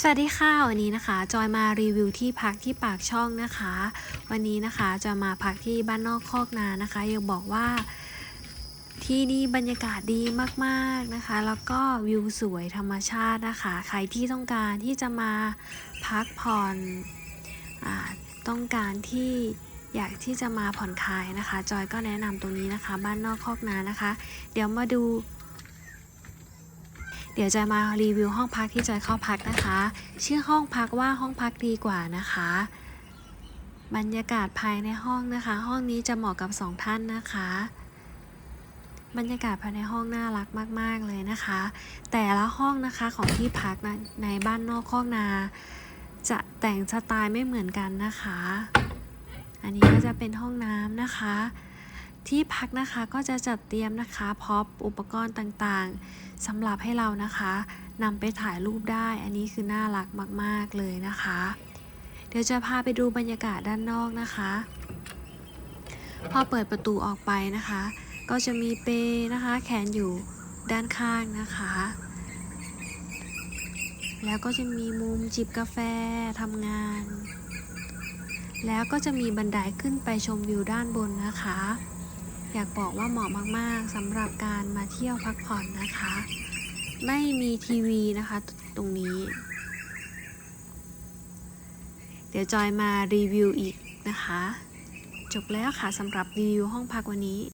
สวัสดีค่ะ วันนี้นะคะจอยมารีวิวที่พักที่ปากช่องนะคะ วันนี้นะคะจะมาพักที่บ้านนอกคอกนานะคะอยากบอกว่าที่นี่บรรยากาศดีมากๆนะคะ แล้วก็วิวสวยธรรมชาตินะคะ ใครที่ต้องการที่จะมาพักผ่อนอต้องการที่อยากที่จะมาผ่อนคลายนะคะ จอยก็แนะนำตรงนี้นะคะ บ้านนอกคอกนานะคะ เดี๋ยวมาดู เดี๋ยวจะมารีวิวห้องพักที่จอยเข้าพักนะคะ ชื่อห้องพักว่าห้องพักดีกว่านะคะ บรรยากาศภายในห้องนะคะ ห้องนี้จะเหมาะกับสองท่านนะคะ บรรยากาศภายในห้องน่ารักมาก ๆเลยนะคะ แต่ละห้องนะคะของที่พักนะในบ้านนอกคอกนา จะแต่งสไตล์ไม่เหมือนกันนะคะ อันนี้ก็จะเป็นห้องน้ำนะคะ ที่พักนะคะก็จะจัดเตรียมนะคะพร็อพอุปกรณ์ต่างๆสำหรับให้เรานะคะนำไปถ่ายรูปได้ อันนี้คือน่ารักมาก ๆ เลยนะคะ เดี๋ยวจะพาไปดูบรรยากาศด้านนอกนะคะ พอเปิดประตูออกไปนะคะ ก็จะมีเปนะคะแขนอยู่ด้านข้างนะคะ แล้วก็จะมีมุมจิบกาแฟทำงาน แล้วก็จะมีบันไดขึ้นไปชมวิวด้านบนนะคะ อยากบอกว่าเหมาะมากๆสำหรับการมาเที่ยวพักผ่อนนะคะ ไม่มีทีวีนะคะตรงนี้ เดี๋ยวจอยมารีวิวอีกนะคะ จบแล้วค่ะสำหรับรีวิวห้องพักวันนี้